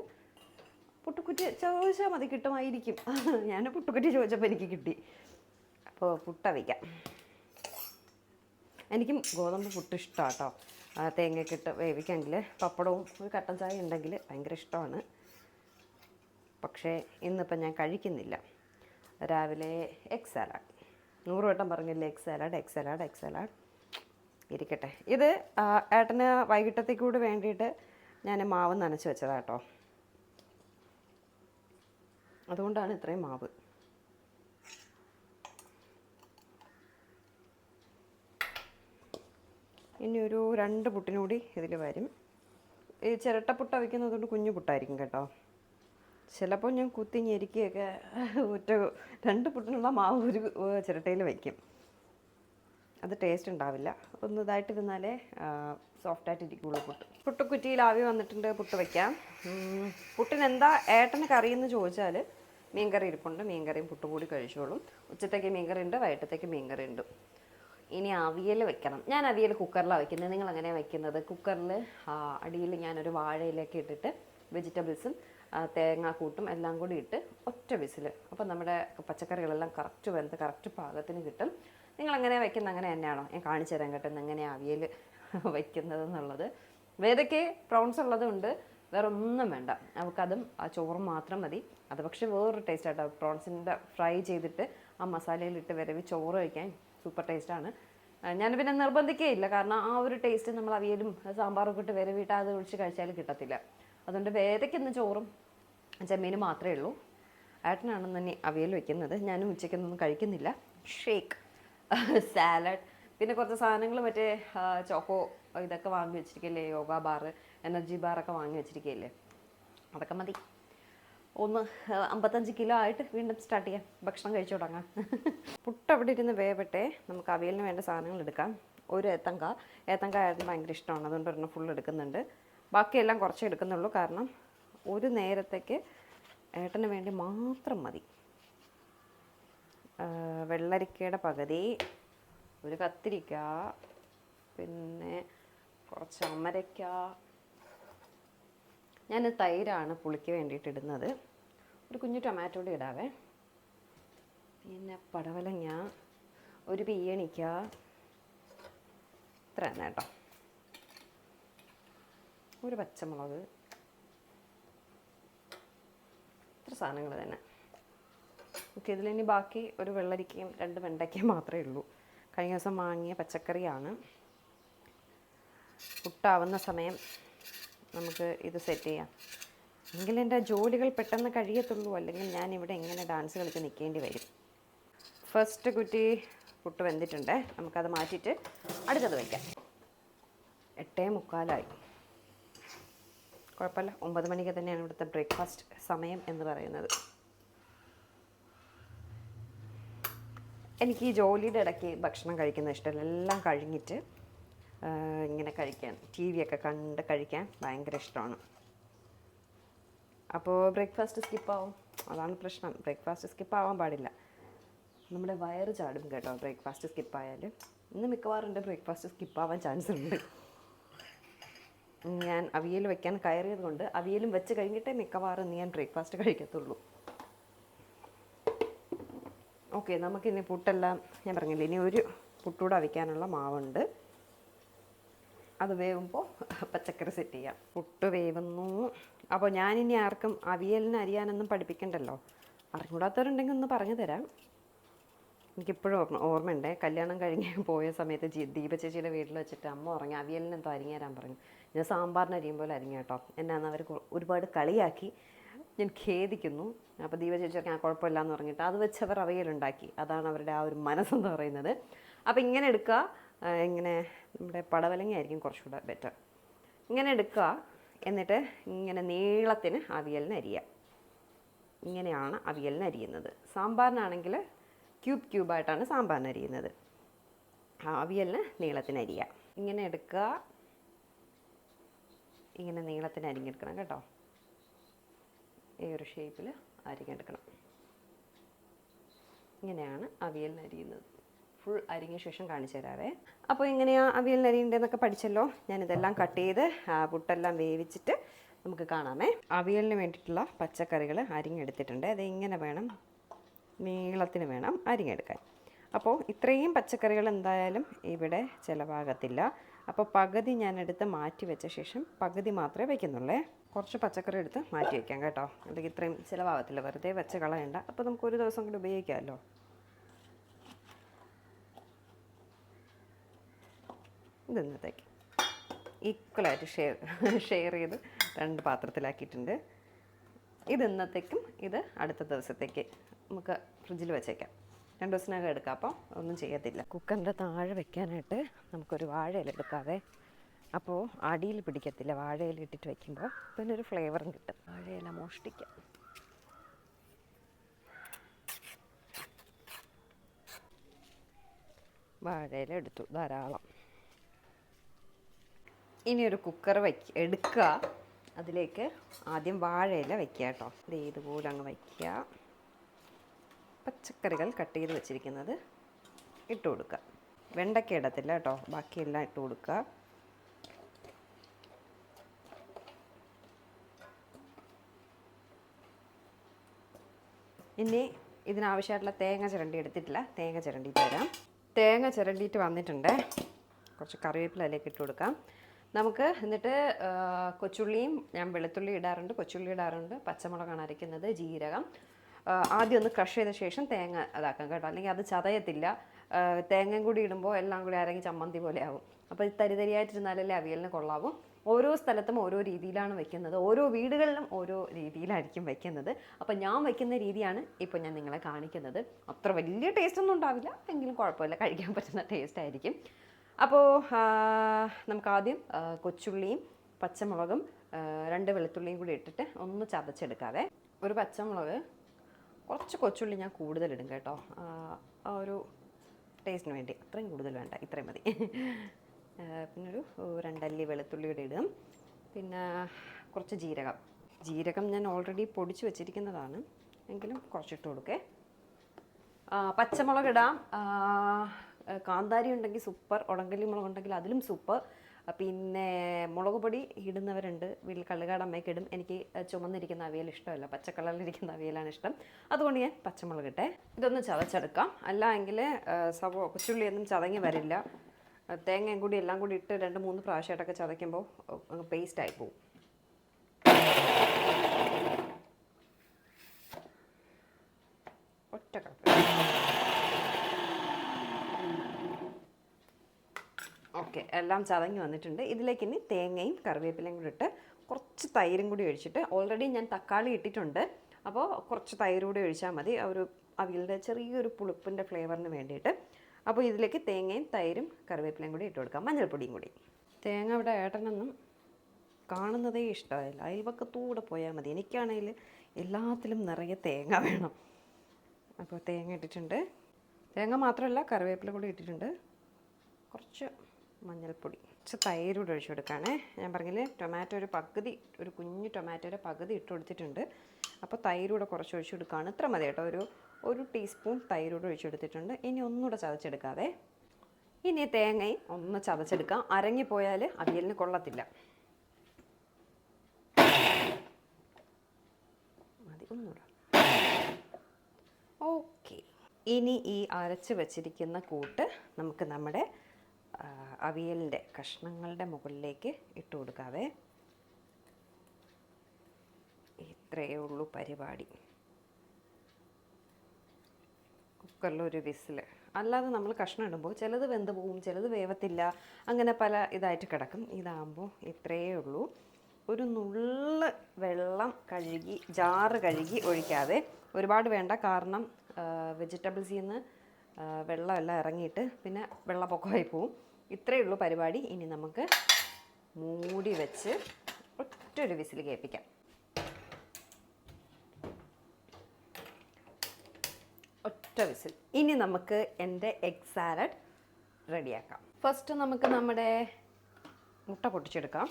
പുട്ടുക്കുറ്റി ചോദിച്ചാൽ മതി കിട്ടുമായിരിക്കും. ഞാൻ പുട്ടുക്കുറ്റി ചോദിച്ചപ്പോൾ എനിക്ക് കിട്ടി. അപ്പോൾ പുട്ട വയ്ക്കാം എനിക്കും ഗോതമ്പ് പുട്ട് ഇഷ്ടമാണ് കേട്ടോ തേങ്ങയൊക്കെ ഇട്ട് വേവിക്കാമെങ്കിൽ പപ്പടവും ഒരു കട്ടൻ ചായ ഉണ്ടെങ്കിൽ ഭയങ്കര ഇഷ്ടമാണ്. പക്ഷേ ഇന്നിപ്പം ഞാൻ കഴിക്കുന്നില്ല. രാവിലെ എഗ് സാലാഡ് നൂറ് വട്ടം പറഞ്ഞില്ലേ egg salad egg salad egg salad ഇരിക്കട്ടെ. ഇത് ഏട്ടന് വൈകിട്ടത്തേക്ക് കൂടി വേണ്ടിയിട്ട് ഞാൻ മാവ് നനച്ച് വെച്ചതാട്ടോ. അതുകൊണ്ടാണ് ഇത്രയും മാവ്. ഇനി ഒരു രണ്ട് പുട്ടിനുകൂടി ഇതിൽ വരും. ഈ ചിരട്ട പുട്ട വയ്ക്കുന്നത് കൊണ്ട് കുഞ്ഞു പുട്ടായിരിക്കും കേട്ടോ. ചിലപ്പോൾ ഞാൻ കുത്തി ഞെരുക്കിയൊക്കെ ഒറ്റ രണ്ട് പുട്ടിനുള്ള മാവ് ഒരു ചിരട്ടയിൽ വയ്ക്കും. അത് ടേസ്റ്റ് ഉണ്ടാവില്ല. ഒന്ന് ഇതായിട്ടിരുന്നാലേ സോഫ്റ്റായിട്ട് ഇരിക്കുള്ളൂ പുട്ട്. പുട്ടുക്കുറ്റിയിൽ ആവി വന്നിട്ടുണ്ട് പുട്ട് വയ്ക്കാം. പുട്ടിനെന്താ പുട്ടിന് ഏട്ടന് കറി എന്ന് ചോദിച്ചാൽ മീൻകറി ഇരിപ്പുണ്ട്. മീൻകറിയും പുട്ടും കൂടി കഴിച്ചോളും. ഉച്ചത്തേക്ക് മീൻകറി ഉണ്ട് വൈകിട്ടത്തേക്ക് മീൻകറി ഉണ്ട് ഇനി അവിയൽ വെക്കണം. ഞാൻ അവിയൽ കുക്കറിലാണ് വെക്കുന്നത്. നിങ്ങൾ അങ്ങനെയാണ് വെക്കുന്നത്? കുക്കറിൽ അടിയിൽ ഞാനൊരു വാഴയിലേക്ക് ഇട്ടിട്ട് വെജിറ്റബിൾസും തേങ്ങാക്കൂട്ടും എല്ലാം കൂടി ഇട്ട് ഒറ്റ വിസിൽ. അപ്പോൾ നമ്മുടെ പച്ചക്കറികളെല്ലാം കറക്റ്റ് വെന്ത് കറക്റ്റ് പാകത്തിന് കിട്ടും. നിങ്ങൾ അങ്ങനെ വെക്കുന്ന അങ്ങനെ തന്നെയാണോ? ഞാൻ കാണിച്ചു തരാൻ കേട്ടോ എങ്ങനെയാണ് അവിയൽ വയ്ക്കുന്നത് എന്നുള്ളത് വേദയ്ക്ക് പ്രോൺസ് ഉള്ളതുകൊണ്ട് വേറെ ഒന്നും വേണ്ട. അവൾക്കതും ആ ചോറും മാത്രം മതി. അത് പക്ഷേ വേറൊരു ടേസ്റ്റ് ആട്ടോ. പ്രോൺസിന്റെ ഫ്രൈ ചെയ്തിട്ട് ആ മസാലയിലിട്ട് വരവി ചോറ് കഴിക്കാൻ സൂപ്പർ ടേസ്റ്റാണ്. ഞാൻ പിന്നെ നിർബന്ധിക്കുകയില്ല കാരണം ആ ഒരു ടേസ്റ്റ് നമ്മൾ അവിയലും സാമ്പാറൊക്കെ ഇട്ട് വരവിട്ട് അത് ഒഴിച്ച് കഴിച്ചാൽ കിട്ടത്തില്ല. അതുകൊണ്ട് വേദയ്ക്കൊന്ന് ചോറും ചെമ്മീനും മാത്രമേ ഉള്ളൂ. ഏട്ടനാണെന്ന് തന്നെ അവിയൽ വെക്കുന്നത്. ഞാനും ഉച്ചയ്ക്കൊന്നും കഴിക്കുന്നില്ല. ഷേക്ക് സാലഡ് പിന്നെ കുറച്ച് സാധനങ്ങൾ മറ്റേ ചോക്കോ ഇതൊക്കെ വാങ്ങി വെച്ചിരിക്കില്ലേ യോഗ ബാർ എനർജി ബാറൊക്കെ വാങ്ങി വെച്ചിരിക്കുകയില്ലേ അതൊക്കെ മതി. ഒന്ന് അമ്പത്തഞ്ച് കിലോ ആയിട്ട് വീണ്ടും സ്റ്റാർട്ട് ചെയ്യാം. ഭക്ഷണം കഴിച്ചു തുടങ്ങാം. പുട്ട് അവിടെ ഇരുന്ന് വേവട്ടെ. നമുക്ക് അവിയലിന് വേണ്ട സാധനങ്ങൾ എടുക്കാം. ഒരു ഏത്തങ്ക. ഏത്തങ്ക ആയിരുന്നു ഭയങ്കര ഇഷ്ടമാണ്. അതുകൊണ്ട് ഒരെണ്ണം ഫുൾ എടുക്കുന്നുണ്ട്. ബാക്കിയെല്ലാം കുറച്ച് എടുക്കുന്നുള്ളൂ. കാരണം ഒരു നേരത്തേക്ക് ഏട്ടന് വേണ്ടി മാത്രം മതി. വെള്ളരിക്കയുടെ പകുതി ഒരു കത്തിരിക്ക പിന്നെ കുറച്ച് അമരയ്ക്ക ഞാൻ തൈരാണ് പുളിക്ക് വേണ്ടിയിട്ട് ഇടുന്നത്. ഒരു കുഞ്ഞു ടൊമാറ്റോ കൂടി ഇടാവേ. പിന്നെ പടവലങ്ങ ഒരു പീയണിക്ക ഇത്ര തന്നെ കേട്ടോ. ഒരു പച്ചമുളക്. ഇത്ര സാധനങ്ങൾ തന്നെ. ഓക്കെ ഇതിലിനി ബാക്കി ഒരു വെള്ളരിക്കയും രണ്ട് വെണ്ടയ്ക്കയും മാത്രമേ ഉള്ളൂ. കഴിഞ്ഞ ദിവസം വാങ്ങിയ പച്ചക്കറിയാണ്. പുട്ടാവുന്ന സമയം നമുക്ക് ഇത് സെറ്റ് ചെയ്യാം. എങ്കിൽ എന്റെ ജോലികൾ പെട്ടെന്ന് കഴിയത്തുള്ളൂ. അല്ലെങ്കിൽ ഞാൻ ഇവിടെ എങ്ങനെ ഡാൻസ് കളിച്ച് നിൽക്കേണ്ടി വരും. ഫസ്റ്റ് കുറ്റി പുട്ട് വെന്തിട്ടുണ്ട്. നമുക്കത് മാറ്റിയിട്ട് അടുത്തത് വയ്ക്കാം എട്ടേ മുക്കാലായി. കുഴപ്പമില്ല. ഒമ്പത് മണിക്ക് തന്നെയാണ് ഇവിടുത്തെ ബ്രേക്ക്ഫാസ്റ്റ് സമയം എന്ന് പറയുന്നത്. എനിക്ക് ഈ ജോലിയുടെ ഇടയ്ക്ക് ഭക്ഷണം കഴിക്കുന്ന ഇഷ്ടമല്ല. എല്ലാം കഴിഞ്ഞിട്ട് ഇങ്ങനെ കഴിക്കാൻ ടി വി ഒക്കെ കണ്ട് കഴിക്കാൻ ഭയങ്കര ഇഷ്ടമാണ്. അപ്പോൾ ബ്രേക്ക്ഫാസ്റ്റ് സ്കിപ്പാവും. അതാണ് പ്രശ്നം. ബ്രേക്ക്ഫാസ്റ്റ് സ്കിപ്പാവാൻ പാടില്ല. നമ്മുടെ വയറ് ചാടും കേട്ടോ ബ്രേക്ക്ഫാസ്റ്റ് സ്കിപ്പായാൽ ഇന്ന് മിക്കവാറും എന്റെ ബ്രേക്ക്ഫാസ്റ്റ് സ്കിപ്പാവാൻ ചാൻസ് ഉണ്ട്. ഞാൻ അവിയൽ വെക്കാൻ കയറിയത് കൊണ്ട് അവിയലും വെച്ച് കഴിഞ്ഞിട്ടേ മിക്കവാറും ഞാൻ ബ്രേക്ക്ഫാസ്റ്റ് കഴിക്കത്തുള്ളൂ. ഓക്കെ നമുക്കിനി പുട്ടെല്ലാം ഞാൻ പറഞ്ഞില്ലേ ഇനി ഒരു പുട്ടൂടെ അവിക്കാനുള്ള മാവുണ്ട്. അത് വേവുമ്പോൾ പച്ചക്കറി സെറ്റ് ചെയ്യാം. പുട്ട് വേവുന്നു. അപ്പോൾ ഞാനിനി ആർക്കും അവിയലിന് അരിയാനൊന്നും പഠിപ്പിക്കണ്ടല്ലോ. അറിഞ്ഞൂടാത്തവരുണ്ടെങ്കിൽ ഒന്ന് പറഞ്ഞു തരാം. എനിക്കിപ്പോഴും ഓർമ്മ ഓർമ്മയുണ്ട്. കല്യാണം കഴിഞ്ഞ് പോയ സമയത്ത് ദീപ ചേച്ചിയുടെ വീട്ടിൽ വെച്ചിട്ട് അമ്മ പറഞ്ഞു അവിയലിന് എന്തോ അരിഞ്ഞു തരാൻ പറഞ്ഞു. ഞാൻ സാമ്പാറിന് അരിയും പോലെ അരിഞ്ഞു കേട്ടോ. എന്നാന്ന് അവർ ഒരുപാട് കളിയാക്കി. ഞാൻ ഖേദിക്കുന്നു. അപ്പോൾ ദീപ ചേച്ചി പറഞ്ഞു ആ കുഴപ്പമില്ല എന്ന് പറഞ്ഞിട്ട്. അത് വെച്ച് അവർ അതാണ് അവരുടെ ആ ഒരു മനസ്സെന്ന് പറയുന്നത്. അപ്പോൾ ഇങ്ങനെ എടുക്കുക. ഇങ്ങനെ നമ്മുടെ പടവലങ്ങ ആയിരിക്കും കുറച്ചുകൂടെ ബെറ്റർ ഇങ്ങനെ എടുക്കുക. എന്നിട്ട് ഇങ്ങനെ നീളത്തിന് അവിയലിന് അരിയുക. ഇങ്ങനെയാണ് അവിയലിന് അരിയുന്നത്. സാമ്പാറിനാണെങ്കിൽ ക്യൂബ് ക്യൂബായിട്ടാണ് സാമ്പാറിന് അരിയുന്നത്. അവിയലിന് നീളത്തിന് അരിയുക. ഇങ്ങനെ എടുക്കുക. ഇങ്ങനെ നീളത്തിന് അരിഞ്ഞെടുക്കണം കേട്ടോ. ഈ ഒരു ഷേപ്പിൽ അരിഞ്ഞെടുക്കണം. ഇങ്ങനെയാണ് അവിയലിന് അരിയുന്നത്. ഫുൾ അരിഞ്ഞ ശേഷം കാണിച്ചു തരാവേ. അപ്പോൾ ഇങ്ങനെയാ അവിയലിന് അരിയുണ്ടെന്നൊക്കെ പഠിച്ചല്ലോ. ഞാനിതെല്ലാം കട്ട് ചെയ്ത് പുട്ടെല്ലാം വേവിച്ചിട്ട് നമുക്ക് കാണാമേ. അവിയലിന് വേണ്ടിയിട്ടുള്ള പച്ചക്കറികൾ അരിഞ്ഞെടുത്തിട്ടുണ്ട്. അത് ഇങ്ങനെ വേണം? നീളത്തിന് വേണം അരിഞ്ഞെടുക്കാൻ. അപ്പോൾ ഇത്രയും പച്ചക്കറികൾ എന്തായാലും ഇവിടെ ചിലവാകത്തില്ല. അപ്പോൾ പകുതി ഞാനെടുത്ത് മാറ്റി വെച്ച ശേഷം പകുതി മാത്രമേ വയ്ക്കുന്നുള്ളേ കുറച്ച് പച്ചക്കറി എടുത്ത് മാറ്റി വയ്ക്കാം കേട്ടോ. അല്ലെങ്കിൽ ഇത്രയും ചിലവാകത്തില്ല. വെറുതെ വെച്ച് കളയണ്ട. അപ്പോൾ നമുക്ക് ഒരു ദിവസം കൂടി ഉപയോഗിക്കാമല്ലോ. ഇത് ഈക്വലായിട്ട് ഷെയർ ഷെയർ ചെയ്ത് രണ്ട് പാത്രത്തിലാക്കിയിട്ടുണ്ട്. ഇത് ഇന്നത്തേക്കും ഇത് അടുത്ത ദിവസത്തേക്ക് നമുക്ക് ഫ്രിഡ്ജിൽ വെച്ചേക്കാം. രണ്ട് ദിവസത്തിനകം എടുക്കാം അപ്പം ഒന്നും ചെയ്യത്തില്ല. കുക്കറിന്റെ താഴെ വെക്കാനായിട്ട് നമുക്കൊരു വാഴയില എടുക്കാതെ അപ്പോൾ അടിയിൽ പിടിക്കത്തില്ല വാഴയില ഇട്ടിട്ട് വെക്കുമ്പോൾ പിന്നെ ഒരു ഫ്ലേവറും കിട്ടും. വാഴയില മോഷ്ടിക്കാം. വാഴയില എടുത്തു ധാരാളം. ഇനി ഒരു കുക്കർ വയ്ക്ക എടുക്കുക അതിലേക്ക് ആദ്യം വാഴയില വയ്ക്കുക കേട്ടോ ഇത് ഇതുപോലെ അങ്ങ് വയ്ക്കുക പച്ചക്കറികൾ കട്ട് ചെയ്ത് വെച്ചിരിക്കുന്നത് ഇട്ട് കൊടുക്കുക വെണ്ടയ്ക്ക ഇടത്തില്ല കേട്ടോ ബാക്കിയെല്ലാം ഇട്ട് കൊടുക്കുക ഇനി ഇതിനാവശ്യമായിട്ടുള്ള തേങ്ങ ചിരണ്ടി എടുത്തിട്ടില്ല. തേങ്ങ ചിരണ്ടിയിട്ട് വരാം. തേങ്ങ ചിരണ്ടിയിട്ട് വന്നിട്ടുണ്ട്. കുറച്ച് കറിവേപ്പില അതിലേക്ക് ഇട്ട് കൊടുക്കാം. നമുക്ക് എന്നിട്ട് കൊച്ചുള്ളിയും ഞാൻ വെളുത്തുള്ളി ഇടാറുണ്ട് കൊച്ചുള്ളി ഇടാറുണ്ട് പച്ചമുളകാണ് അരയ്ക്കുന്നത് ജീരകം. ആദ്യം ഒന്ന് ക്രഷ് ചെയ്ത ശേഷം തേങ്ങ അതാക്കാം കേട്ടോ. അല്ലെങ്കിൽ അത് ചതയത്തില്ല. തേങ്ങയും കൂടി ഇടുമ്പോൾ എല്ലാം കൂടി അരങ്ങി ചമ്മന്തി പോലെ ആവും. അപ്പോൾ തരിതരിയായിട്ടിരുന്നാലല്ലേ അവിയലിന് കൊള്ളാവും. ഓരോ സ്ഥലത്തും ഓരോ രീതിയിലാണ് വെക്കുന്നത്. ഓരോ വീടുകളിലും ഓരോ രീതിയിലായിരിക്കും വെക്കുന്നത്. അപ്പോൾ ഞാൻ വെക്കുന്ന രീതിയാണ് ഇപ്പോൾ ഞാൻ നിങ്ങളെ കാണിക്കുന്നത്. അത്ര വലിയ ടേസ്റ്റ് ഒന്നും ഉണ്ടാവില്ല. എങ്കിലും കുഴപ്പമില്ല. കഴിക്കാൻ പറ്റുന്ന ടേസ്റ്റ് ആയിരിക്കും. അപ്പോൾ നമുക്ക് ആദ്യം കൊച്ചുള്ളിയും പച്ചമുളകും രണ്ട് വെളുത്തുള്ളിയും കൂടി ഇട്ടിട്ട് ഒന്ന് ചതച്ചെടുക്കാതെ ഒരു പച്ചമുളക് കുറച്ച് കൊച്ചുള്ളി ഞാൻ കൂടുതലിടും കേട്ടോ. ആ, ഒരു ടേസ്റ്റിന് വേണ്ടി. അത്രയും കൂടുതൽ വേണ്ട ഇത്രയും മതി. പിന്നെ ഒരു രണ്ടല്ലി വെളുത്തുള്ളി കൂടി ഇടും. പിന്നെ കുറച്ച് ജീരകം. ജീരകം ഞാൻ ഓൾറെഡി പൊടിച്ച് വെച്ചിരിക്കുന്നതാണ്. എങ്കിലും കുറച്ചിട്ട് കൊടുക്കേ. പച്ചമുളക് ഇടാം. കാന്താരി ഉണ്ടെങ്കിൽ സൂപ്പർ ഉടങ്കല്ലി മുളക് ഉണ്ടെങ്കിൽ അതിലും സൂപ്പർ. പിന്നെ മുളക് പൊടി ഇടുന്നവരുണ്ട്. വീട്ടിൽ കള്ളുകാട് അമ്മയ്ക്ക് ഇടും. എനിക്ക് ചുമന്നിരിക്കുന്ന അവിയൽ ഇഷ്ടമല്ല. പച്ചക്കളറിലിരിക്കുന്ന അവിയലാണ് ഇഷ്ടം. അതുകൊണ്ട് ഞാൻ പച്ചമുളക് ഇട്ടെ ഇതൊന്ന് ചതച്ചെടുക്കാം. അല്ല എങ്കിൽ സവോ കൊച്ചുള്ളിയൊന്നും ചതങ്ങി വരില്ല. തേങ്ങയും കൂടി എല്ലാം കൂടി ഇട്ട് രണ്ട് മൂന്ന് പ്രാവശ്യമായിട്ടൊക്കെ ചതയ്ക്കുമ്പോൾ പേസ്റ്റ് ആയി പോകും ഒറ്റ കപ്പ് ഓക്കെ എല്ലാം ചതങ്ങി വന്നിട്ടുണ്ട്. ഇതിലേക്ക് ഇനി തേങ്ങയും കറിവേപ്പിലയും കൂടി ഇട്ട് കുറച്ച് തൈരും കൂടി ഒഴിച്ചിട്ട് ഓൾറെഡി ഞാൻ തക്കാളി ഇട്ടിട്ടുണ്ട്. അപ്പോൾ കുറച്ച് തൈര് കൂടി ഒഴിച്ചാൽ മതി. ഒരു അവിയലിന്റെ ചെറിയൊരു പുളിപ്പിന്റെ ഫ്ലേവറിന് വേണ്ടിയിട്ട്. അപ്പോൾ ഇതിലേക്ക് തേങ്ങയും തൈരും കറിവേപ്പിലയും കൂടി ഇട്ട് കൊടുക്കാം. മഞ്ഞൾപ്പൊടിയും കൂടി. തേങ്ങ ഇവിടെ ഏട്ടനൊന്നും കാണുന്നതേ ഇഷ്ടമായില്ല. അയൽവക്കത്തൂടെ പോയാൽ മതി. എനിക്കാണെങ്കിൽ എല്ലാത്തിലും നിറയെ തേങ്ങ വേണം. അപ്പോൾ തേങ്ങ ഇട്ടിട്ടുണ്ട്. തേങ്ങ മാത്രമല്ല കറിവേപ്പില കൂടി ഇട്ടിട്ടുണ്ട്. കുറച്ച് മഞ്ഞൾപ്പൊടി. കുറച്ച് തൈര് കൂടെ ഒഴിച്ചു കൊടുക്കുകയാണേ ഞാൻ പറഞ്ഞില്ലേ ടൊമാറ്റോ ഒരു പകുതി ഒരു കുഞ്ഞു ടൊമാറ്റോയുടെ പകുതി ഇട്ട് കൊടുത്തിട്ടുണ്ട്. അപ്പോൾ തൈര് കൂടെ കുറച്ച് ഒഴിച്ചു കൊടുക്കുകയാണ് ഇത്ര മതി കേട്ടോ. ഒരു ഒരു ടീസ്പൂൺ തൈര് കൂടെ ഒഴിച്ചു കൊടുത്തിട്ടുണ്ട്. ഇനി ഒന്നുകൂടെ ചതച്ചെടുക്കാതെ ഇനി തേങ്ങയും ഒന്ന് ചതച്ചെടുക്കാം. അരങ്ങിപ്പോയാൽ അവിയലിന് കൊള്ളത്തില്ല. മതി ഒന്നുകൂടെ. ഓക്കെ. ഇനി ഈ അരച്ച് വച്ചിരിക്കുന്ന കൂട്ട് നമുക്ക് നമ്മുടെ അവിയലിന്റെ കഷ്ണങ്ങളുടെ മുകളിലേക്ക് ഇട്ട് കൊടുക്കാവേ. ഇത്രയേ ഉള്ളൂ പരിപാടി. കുക്കറിലൊരു വിസിൽ അല്ലാതെ നമ്മൾ കഷ്ണം ഇടുമ്പോൾ ചിലത് വെന്ത് പോവും ചിലത് വേവത്തില്ല. അങ്ങനെ പല ഇതായിട്ട് കിടക്കും. ഇതാകുമ്പോൾ ഇത്രയേ ഉള്ളൂ. ഒരു നുള്ള് വെള്ളം കഴുകി ജാറ് കഴുകി ഒഴിക്കാതെ ഒരുപാട് വേണ്ട. കാരണം വെജിറ്റബിൾസിൽ നിന്ന് വെള്ളമെല്ലാം ഇറങ്ങിയിട്ട് പിന്നെ വെള്ളപ്പൊക്കമായി പോവും. ഇത്രയേ ഉള്ളൂ പരിപാടി. ഇനി നമുക്ക് മൂടി വെച്ച് ഒറ്റൊരു വിസിൽ കേൾപ്പിക്കാം. ഒറ്റ വിസിൽ. ഇനി നമുക്ക് എന്റെ എഗ് സാലഡ് റെഡിയാക്കാം. ഫസ്റ്റ് നമുക്ക് നമ്മുടെ മുട്ട പൊട്ടിച്ചെടുക്കാം.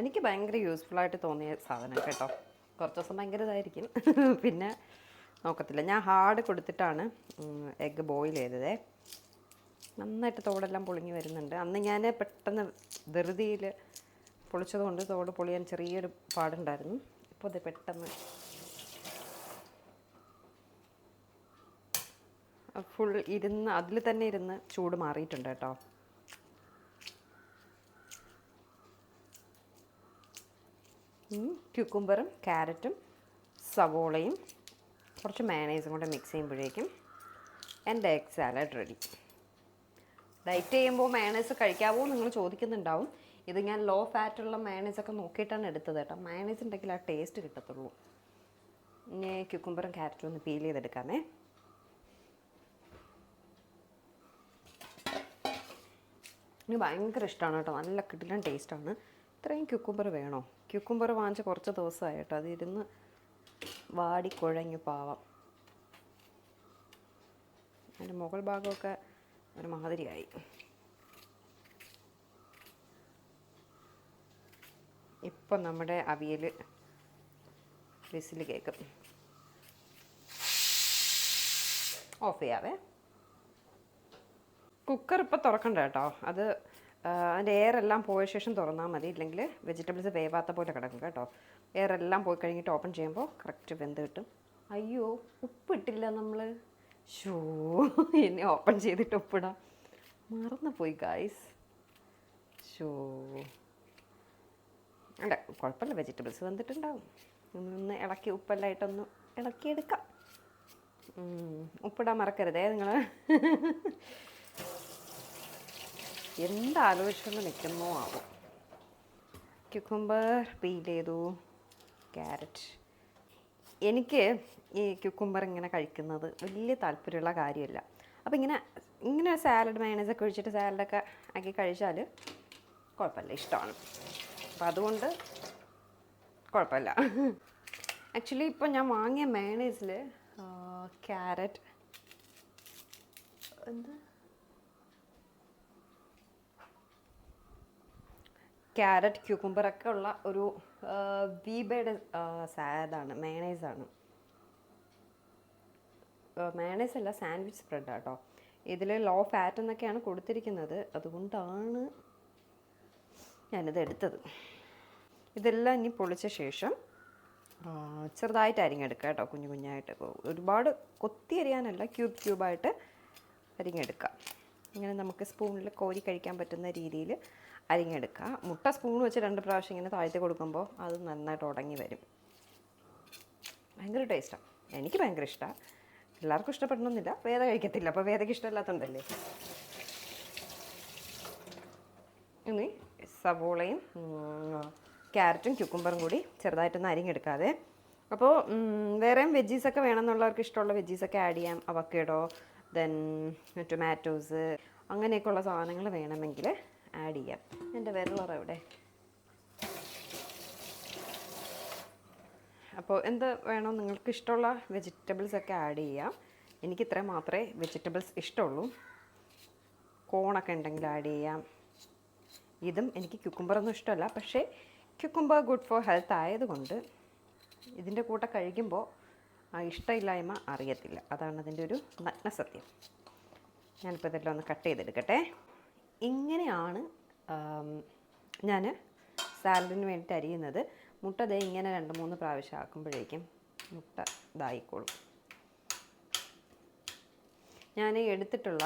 എനിക്ക് ഭയങ്കര യൂസ്ഫുൾ ആയിട്ട് തോന്നിയ സാധനം കേട്ടോ. കുറച്ച് ദിവസം ഭയങ്കര ഇതായിരിക്കും. പിന്നെ നോക്കത്തില്ല. ഞാൻ ഹാർഡ് കൊടുത്തിട്ടാണ് എഗ്ഗ് ബോയിൽ ചെയ്തത്. നന്നായിട്ട് തോടെല്ലാം പൊളിഞ്ഞ് വരുന്നുണ്ട്. അന്ന് ഞാൻ പെട്ടെന്ന് ധൃതിയിൽ പൊളിച്ചതുകൊണ്ട് തോട് പൊളിയാൻ ചെറിയൊരു പാടുണ്ടായിരുന്നു. ഇപ്പോൾ അത് പെട്ടെന്ന് ഫുൾ ഇരുന്ന് അതിൽ തന്നെ ഇരുന്ന് ചൂട് മാറിയിട്ടുണ്ട് കേട്ടോ. ക്യൂക്കുംബറും ക്യാരറ്റും സവോളയും കുറച്ച് മയണൈസും കൂടെ മിക്സ് ചെയ്യുമ്പോഴേക്കും എന്റെ എഗ് സാലഡ് റെഡി ഡയറ്റ് ചെയ്യുമ്പോൾ മയണൈസ് കഴിക്കാവോ നിങ്ങൾ ചോദിക്കുന്നുണ്ടാവും. ഇത് ഞാൻ ലോ ഫാറ്റുള്ള മയണൈസ് ഒക്കെ നോക്കിയിട്ടാണ് എടുത്തത് കേട്ടോ. മയണൈസ് ഉണ്ടെങ്കിൽ ആ ടേസ്റ്റ് കിട്ടത്തുള്ളൂ. ഇനി ക്യുക്കുംബറും ക്യാരറ്റും ഒന്ന് പീൽ ചെയ്തെടുക്കാമേ. എനിക്ക് ഭയങ്കര ഇഷ്ടമാണ് കേട്ടോ. നല്ല കിടിലൻ ടേസ്റ്റാണ് ഇത്രയും ക്യുക്കുംബർ വേണോ? ക്യുക്കുംബർ വാങ്ങിച്ച കുറച്ച് ദിവസമായിട്ടോ. കേട്ടോ അത് ഇരുന്ന് വാടി കുഴഞ്ഞു പാവം. അതിന്റെ മുകൾ ഭാഗമൊക്കെ ഒരു മാതിരിയായി ഇപ്പം നമ്മുടെ അവിയൽ വിസിൽ കേൾക്കും ഓഫ് ചെയ്യാവേ. കുക്കർ ഇപ്പം തുറക്കണ്ട കേട്ടോ. അത് അതിന്റെ എയറെല്ലാം പോയ ശേഷം തുറന്നാൽ മതി. ഇല്ലെങ്കിൽ വെജിറ്റബിൾസ് വേവാത്ത പോലെ കിടക്കും കേട്ടോ. എയറെല്ലാം പോയി കഴിഞ്ഞിട്ട് ഓപ്പൺ ചെയ്യുമ്പോൾ കറക്റ്റ് വെന്ത് കിട്ടും. അയ്യോ ഉപ്പിട്ടില്ല നമ്മൾ ഷോ ഇനി ഓപ്പൺ ചെയ്തിട്ട് ഉപ്പിടാം. മറന്നുപോയി ഗായ്സ് ഷോ അല്ല കുഴപ്പമില്ല വെജിറ്റബിൾസ് വന്നിട്ടുണ്ടാവും ഒന്ന് ഇളക്കി ഉപ്പെല്ലായിട്ടൊന്ന് ഇളക്കിയെടുക്കാം. ഉം, ഉപ്പിടാൻ മറക്കരുതേ നിങ്ങൾ എന്താലോചിച്ചുകൊണ്ട് നിൽക്കുന്നോ ആവും. ക്യുക്കുംബർ പീൽ ചെയ്തു ക്യാരറ്റ് എനിക്ക് ഈ ക്യുക്കുംബർ ഇങ്ങനെ കഴിക്കുന്നത് വലിയ താല്പര്യമുള്ള കാര്യമല്ല. അപ്പോൾ ഇങ്ങനെ ഇങ്ങനെ സാലഡ് മയണൈസൊക്കെ ഒഴിച്ചിട്ട് സാലഡൊക്കെ ആക്കി കഴിച്ചാൽ കുഴപ്പമില്ല ഇഷ്ടമാണ്. അപ്പോൾ അതുകൊണ്ട് കുഴപ്പമില്ല. ആക്ച്വലി ഇപ്പോൾ ഞാൻ വാങ്ങിയ മയണൈസിൽ ക്യാരറ്റ് എന്താ? ക്യാരറ്റ് ക്യൂക്കുംബറൊക്കെ ഉള്ള ഒരു വീബയുടെ സാലഡാണ് മേണേസാണ് മേണേസ് അല്ല സാൻഡ്വിച്ച് സ്പ്രെഡ് കേട്ടോ ഇതിൽ ലോ ഫാറ്റ് എന്നൊക്കെയാണ് കൊടുത്തിരിക്കുന്നത്. അതുകൊണ്ടാണ് ഞാനിത് എടുത്തത്. ഇതെല്ലാം ഇനി പൊളിച്ച ശേഷം ചെറുതായിട്ട് അരിഞ്ഞെടുക്കുക കേട്ടോ കുഞ്ഞു കുഞ്ഞായിട്ട്. ഒരുപാട് കൊത്തി അരിയാനല്ല ക്യൂബ് ക്യൂബായിട്ട് അരിഞ്ഞെടുക്കുക ഇങ്ങനെ നമുക്ക് സ്പൂണിൽ കോരി കഴിക്കാൻ പറ്റുന്ന രീതിയിൽ അരിഞ്ഞെടുക്കുക മുട്ട സ്പൂൺ വെച്ച് രണ്ട് പ്രാവശ്യം ഇങ്ങനെ താഴ്ത്തി കൊടുക്കുമ്പോൾ അത് നന്നായിട്ട് ഉടങ്ങി വരും. ഭയങ്കര ടേസ്റ്റാണ് എനിക്ക് ഭയങ്കര ഇഷ്ടമാണ് എല്ലാവർക്കും ഇഷ്ടപ്പെടണമെന്നില്ല വേദ കഴിക്കത്തില്ല. അപ്പോൾ വേദയ്ക്ക് ഇഷ്ടമില്ലാത്തതുണ്ടല്ലേ ഇനി സവോളയും ക്യാരറ്റും ക്യുക്കുംബറും കൂടി ചെറുതായിട്ടൊന്ന് അരിഞ്ഞെടുക്കാതെ അപ്പോൾ വേറെയും വെജീസൊക്കെ വേണമെന്നുള്ളവർക്ക് ഇഷ്ടമുള്ള വെജീസൊക്കെ ആഡ് ചെയ്യാം. അവക്കേഡോ ദെൻ ടൊമാറ്റോസ് അങ്ങനെയൊക്കെയുള്ള സാധനങ്ങൾ വേണമെങ്കിൽ ആഡ് ചെയ്യാം. എന്റെ വിരളർ ഇവിടെ. അപ്പോൾ എന്ത് വേണോ നിങ്ങൾക്ക് ഇഷ്ടമുള്ള വെജിറ്റബിൾസ് ഒക്കെ ആഡ് ചെയ്യാം. എനിക്ക് ഇത്ര മാത്രമേ വെജിറ്റബിൾസ് ഇഷ്ടമുള്ളൂ. കോണൊക്കെ ഉണ്ടെങ്കിൽ ആഡ് ചെയ്യാം. ഇതും എനിക്ക് ക്യുക്കുംബറൊന്നും ഇഷ്ടമല്ല. പക്ഷേ ക്യുക്കുംബർ ഗുഡ് ഫോർ ഹെൽത്ത് ആയതുകൊണ്ട് ഇതിന്റെ കൂടെ കഴിക്കുമ്പോൾ ആ ഇഷ്ടമില്ലായ്മ അറിയത്തില്ല. അതാണ് അതിന്റെ ഒരു നഗ്നസത്യം. ഞാനിപ്പോൾ ഇതെല്ലാം ഒന്ന് കട്ട് ചെയ്തെടുക്കട്ടെ. ഇങ്ങനെയാണ് ഞാൻ സാലഡിന് വേണ്ടിയിട്ട് അരിയുന്നത്. മുട്ട ദേ ഇങ്ങനെ രണ്ട് മൂന്ന് പ്രാവശ്യം ആക്കുമ്പോഴേക്കും മുട്ട ഇതായിക്കോളും. ഞാൻ എടുത്തിട്ടുള്ള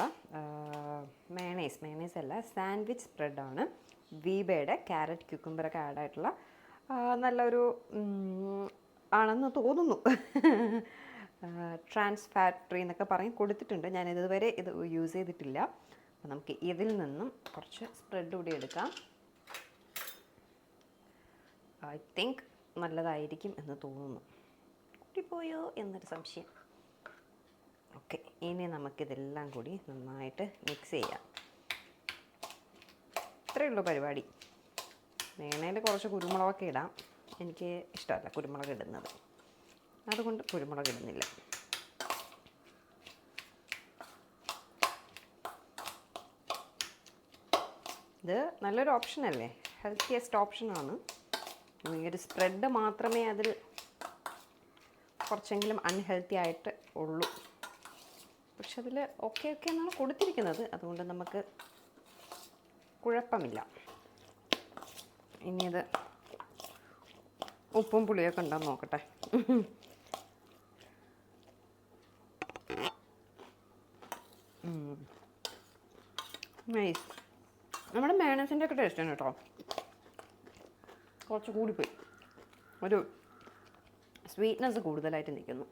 മേണേസ് മേണേസ് അല്ല സാൻഡ്വിച്ച് സ്പ്രെഡാണ് വീബയുടെ ക്യാരറ്റ് ആഡ് ആയിട്ടുള്ള നല്ലൊരു ആണെന്ന് തോന്നുന്നു. ട്രാൻസ് ഫാക്ടറി എന്നൊക്കെ പറഞ്ഞ് കൊടുത്തിട്ടുണ്ട്. ഞാൻ ഇതുവരെ ഇത് യൂസ് ചെയ്തിട്ടില്ല. നമുക്ക് ഇതിൽ നിന്നും കുറച്ച് സ്പ്രെഡ് കൂടി എടുക്കാം. ഐ തിങ്ക് നല്ലതായിരിക്കും എന്ന് തോന്നുന്നു. കൂട്ടിപ്പോയോ എന്നൊരു സംശയം. ഓക്കെ ഇനി നമുക്കിതെല്ലാം കൂടി നന്നായിട്ട് മിക്സ് ചെയ്യാം. ഇത്രയേ ഉള്ളൂ പരിപാടി. വേണേൽ കുറച്ച് കുരുമുളകൊക്കെ ഇടാം. എനിക്ക് ഇഷ്ടമല്ല കുരുമുളക് ഇടുന്നത്. അതുകൊണ്ട് കുരുമുളക് ഇടുന്നില്ല. ഇത് നല്ലൊരു ഓപ്ഷൻ അല്ലേ? ഹെൽത്തിയസ്റ്റ് ഓപ്ഷനാണ് ഈ ഒരു സ്പ്രെഡ് മാത്രമേ അതിൽ കുറച്ചെങ്കിലും അൺഹെൽത്തി ആയിട്ട് ഉള്ളൂ. പക്ഷെ അതിൽ ഓക്കെ ഓക്കെ എന്നാണ് കൊടുത്തിരിക്കുന്നത്. അതുകൊണ്ട് നമുക്ക് കുഴപ്പമില്ല. ഇനി ഇത് ഉപ്പും പുളിയൊക്കെ ഉണ്ടോ നോക്കട്ടെ. നൈസ് നമ്മുടെ മേണസിന്റെ ഒക്കെ ടേസ്റ്റാണ് കേട്ടോ. കുറച്ച് കൂടിപ്പോയി. ഒരു സ്വീറ്റ്നെസ് കൂടുതലായിട്ട് നിൽക്കുന്നു.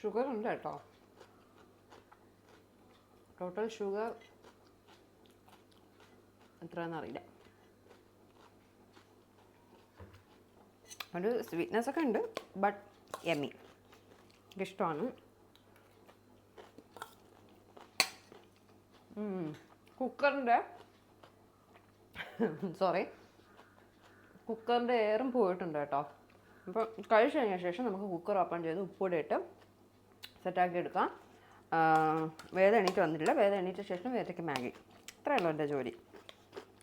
ഷുഗർ ഉണ്ട് കേട്ടോ. ടോട്ടൽ ഷുഗർ എത്രയാണെന്നറിയില്ല ഒരു സ്വീറ്റ്നെസ് ഒക്കെ ഉണ്ട് ബട്ട് എമ്മി എനിക്കിഷ്ടമാണ്. കുക്കറിന്റെ സോറി കുക്കറിന്റെ എയറും പോയിട്ടുണ്ട് കേട്ടോ. അപ്പോൾ കഴിച്ചു കഴിഞ്ഞ ശേഷം നമുക്ക് കുക്കർ ഓപ്പൺ ചെയ്ത് ഉപ്പൂടെ ഇട്ട് സെറ്റാക്കി എടുക്കാം. വേദ എണീറ്റ് വന്നിട്ടില്ല. വേദ എണീറ്റ ശേഷം വേദയ്ക്ക് മാഗി. ഇത്രയുള്ളൂ എന്റെ ജോലി.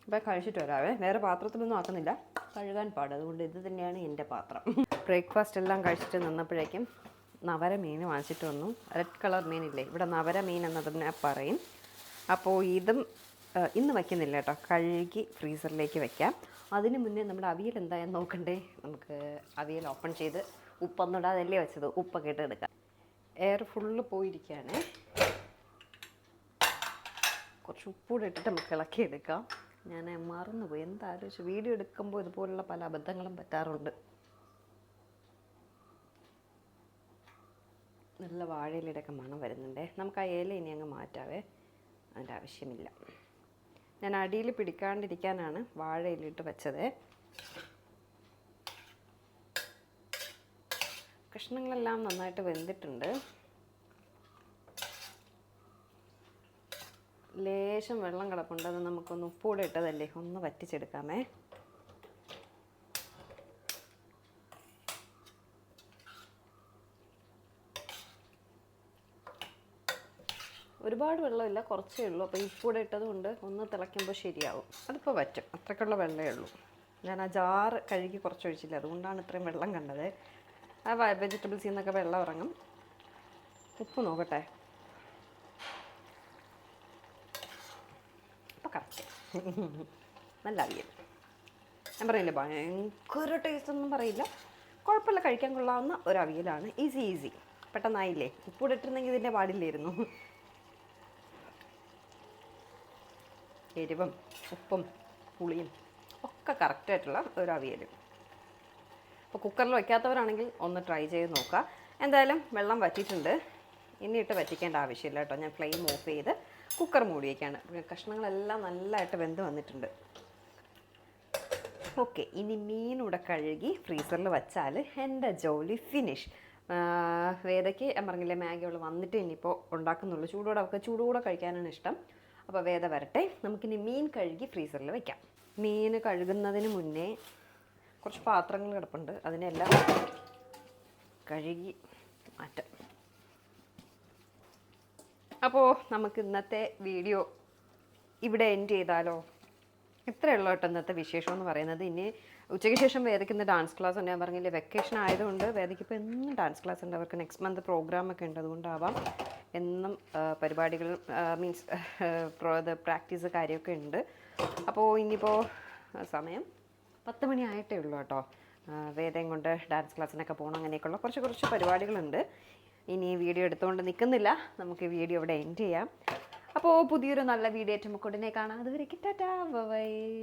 അപ്പോൾ കഴിച്ചിട്ട് വരാവേ. വേറെ പാത്രത്തിലൊന്നും ആക്കുന്നില്ല. കഴുകാൻ പാട് അതുകൊണ്ട് ഇത് തന്നെയാണ് എന്റെ പാത്രം. ബ്രേക്ക്ഫാസ്റ്റ് എല്ലാം കഴിച്ചിട്ട് നിന്നപ്പോഴേക്കും നവര മീൻ വാങ്ങിച്ചിട്ട് വന്നു. റെഡ് കളർ മീനില്ലേ? ഇവിടെ നവര മീൻ എന്നതിനെ പറയും. അപ്പോൾ ഇതും ഇന്ന് വയ്ക്കുന്നില്ല കേട്ടോ. കഴുകി ഫ്രീസറിലേക്ക് വയ്ക്കാം അതിന് മുന്നേ നമ്മുടെ അവിയൽ എന്തായാലും നോക്കണ്ടേ? നമുക്ക് അവിയൽ ഓപ്പൺ ചെയ്ത് ഉപ്പൊന്നിടാതല്ലേ വെച്ചത്? ഉപ്പൊക്കെ ഇട്ട് എടുക്കാം. എയർ ഫുള്ള് പോയിരിക്കുകയാണ്. കുറച്ച് ഉപ്പൂടെ ഇട്ടിട്ട് നമുക്ക് ഇളക്കിയെടുക്കാം. ഞാൻ മറന്നുപോയി. എന്താലോചിച്ച് വീഡിയോ എടുക്കുമ്പോൾ ഇതുപോലുള്ള പല അബദ്ധങ്ങളും പറ്റാറുണ്ട്. നല്ല വാഴയിലയുടെയൊക്കെ മണം വരുന്നുണ്ട്. നമുക്ക് ആ ഇല ഇനി അങ്ങ് മാറ്റാവേ. അതിന്റെ ആവശ്യമില്ല. ഞാൻ അടിയിൽ പിടിക്കാണ്ടിരിക്കാനാണ് വാഴയിലിട്ട് വെച്ചത്. കഷ്ണങ്ങളെല്ലാം നന്നായിട്ട് വെന്തിട്ടുണ്ട്. ലേശം വെള്ളം കിടപ്പുണ്ട്. അത് നമുക്കൊന്ന് ഉപ്പൂടെ ഇട്ടതല്ലേ? ഒന്ന് വറ്റിച്ചെടുക്കാമേ. ഒരുപാട് വെള്ളമില്ല കുറച്ചേ ഉള്ളൂ. അപ്പോൾ ഇപ്പൂടെ ഇട്ടതുകൊണ്ട് ഒന്ന് തിളയ്ക്കുമ്പോൾ ശരിയാവും. അതിപ്പോൾ പറ്റും. അത്രയ്ക്കുള്ള വെള്ളമേ ഉള്ളൂ. ഞാൻ ആ ജാറ് കഴുകി കുറച്ച് ഒഴിച്ചില്ല. അതുകൊണ്ടാണ് ഇത്രയും വെള്ളം കണ്ടത്. ആ വെജിറ്റബിൾസിൽ നിന്നൊക്കെ വെള്ളം ഇറങ്ങും. ഉപ്പ് നോക്കട്ടെ. അപ്പോൾ കറക്റ്റ്. നല്ല അവിയൽ. ഞാൻ പറയില്ല ഭയങ്കര ടേസ്റ്റ് ഒന്നും പറയില്ല. കുഴപ്പമില്ല കഴിക്കാൻ കൊള്ളാവുന്ന ഒരു അവിയലാണ്. ഈസി ഈസി പെട്ടെന്നായില്ലേ? ഉപ്പൂടെ ഇട്ടിരുന്നെങ്കിൽ ഇതിന്റെ പാടില്ലായിരുന്നു. എരിവും ഉപ്പും പുളിയും ഒക്കെ കറക്റ്റായിട്ടുള്ള ഒരു അവിയൽ അപ്പോൾ കുക്കറിൽ വയ്ക്കാത്തവരാണെങ്കിൽ ഒന്ന് ട്രൈ ചെയ്ത് നോക്കുക. എന്തായാലും വെള്ളം വറ്റിയിട്ടുണ്ട്. ഇനിയിട്ട് വറ്റിക്കേണ്ട ആവശ്യമില്ല കേട്ടോ. ഞാൻ ഫ്ലെയിം ഓഫ് ചെയ്ത് കുക്കർ മൂടി വയ്ക്കുകയാണ് കഷ്ണങ്ങളെല്ലാം നല്ലതായിട്ട് വെന്ത് വന്നിട്ടുണ്ട്. ഓക്കെ ഇനി മീനൂടെ കഴുകി ഫ്രീസറിൽ വച്ചാൽ എന്റെ ജോലി ഫിനിഷ് വേദയ്ക്ക് ഞാൻ പറഞ്ഞില്ലേ മാഗി അവൾ വന്നിട്ട് ഇനിയിപ്പോൾ ഉണ്ടാക്കുന്നുള്ളൂ. ചൂടോടെ അവൾക്ക് ചൂടോടെ കഴിക്കാനാണ് ഇഷ്ടം. അപ്പോൾ വേദ വരട്ടെ. നമുക്കിനി മീൻ കഴുകി ഫ്രീസറിൽ വെക്കാം. മീൻ കഴുകുന്നതിന് മുന്നേ കുറച്ച് പാത്രങ്ങൾ കിടപ്പുണ്ട്. അതിനെല്ലാം കഴുകി മാറ്റാം. അപ്പോൾ നമുക്ക് ഇന്നത്തെ വീഡിയോ ഇവിടെ എൻഡ് ചെയ്താലോ? ഇത്രയുള്ളൂ കേട്ടോ ഇന്നത്തെ വിശേഷം എന്ന് പറയുന്നത്. ഇനി ഉച്ചയ്ക്ക് ശേഷം വേദിക്കുന്ന ഡാൻസ് ക്ലാസ് ഉണ്ട് ഞാൻ പറഞ്ഞില്ലേ വെക്കേഷൻ ആയതുകൊണ്ട് വേദയ്ക്ക് ഇപ്പോൾ എന്നും ഡാൻസ് ക്ലാസ് ഉണ്ട്. അവർക്ക് നെക്സ്റ്റ് മന്ത് പ്രോഗ്രാം ഒക്കെ ഉണ്ട്. അതുകൊണ്ടാവാം എന്നും പരിപാടികൾ മീൻസ് പ്രാക്ടീസ് കാര്യമൊക്കെ ഉണ്ട്. അപ്പോൾ ഇനിയിപ്പോൾ സമയം പത്ത് മണി ആയിട്ടേ ഉള്ളൂ കേട്ടോ. വേദം കൊണ്ട് ഡാൻസ് ക്ലാസ്സിനൊക്കെ പോകണം അങ്ങനെയൊക്കെയുള്ള കുറച്ച് കുറച്ച് പരിപാടികളുണ്ട്. ഇനി വീഡിയോ എടുത്തുകൊണ്ട് നിൽക്കുന്നില്ല നമുക്ക് വീഡിയോ ഇവിടെ എൻഡ് ചെയ്യാം. അപ്പോൾ പുതിയൊരു നല്ല വീഡിയോ ഏറ്റവും ഉടനെ കാണാം. അതുവരെ ടാറ്റാ. ബൈ.